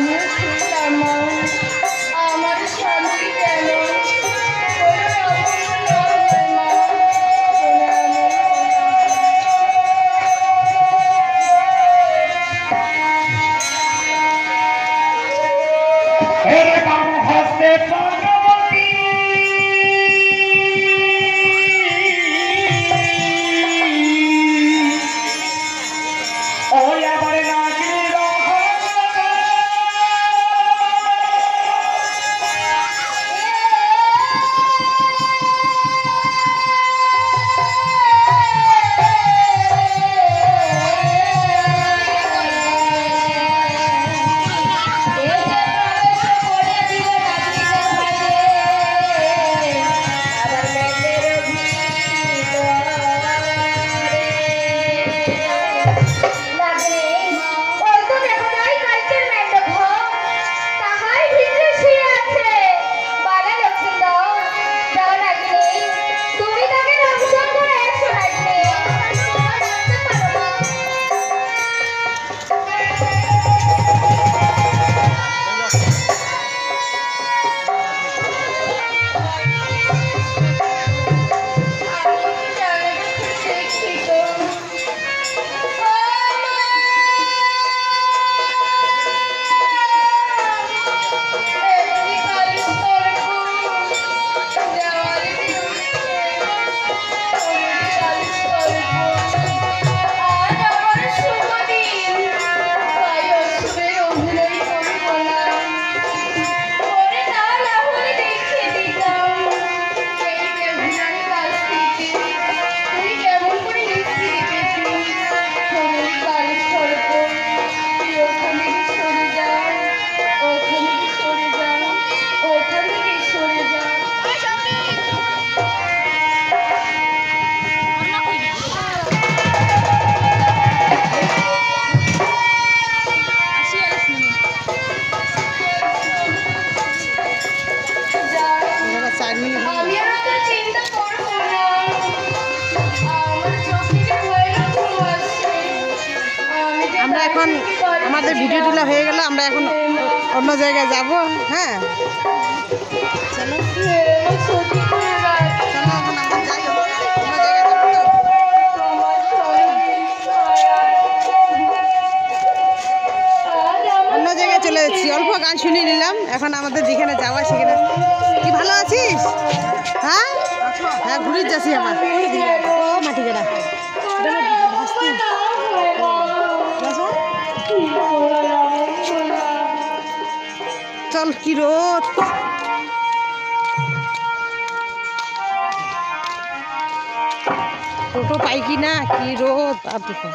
আমি কেমন আমার স্বামী কেমন Hey, I'm a husband, video তোলা হয়ে গেল, আমরা এখন অন্য জায়গায় যাব হ্যাঁ? অন্য জায়গায় চলে যাচ্ছি, অল্প গান শুনে নিলাম, এখন আমাদের যেখানে যাওয়া সেখানে। কি ভালো আছিস? হ্যাঁ? হ্যাঁ ঘুরে যাচ্ছি আমার মাটি গেড়া চল কি রোদ টোটো পাই কি না কি রোদ দেখো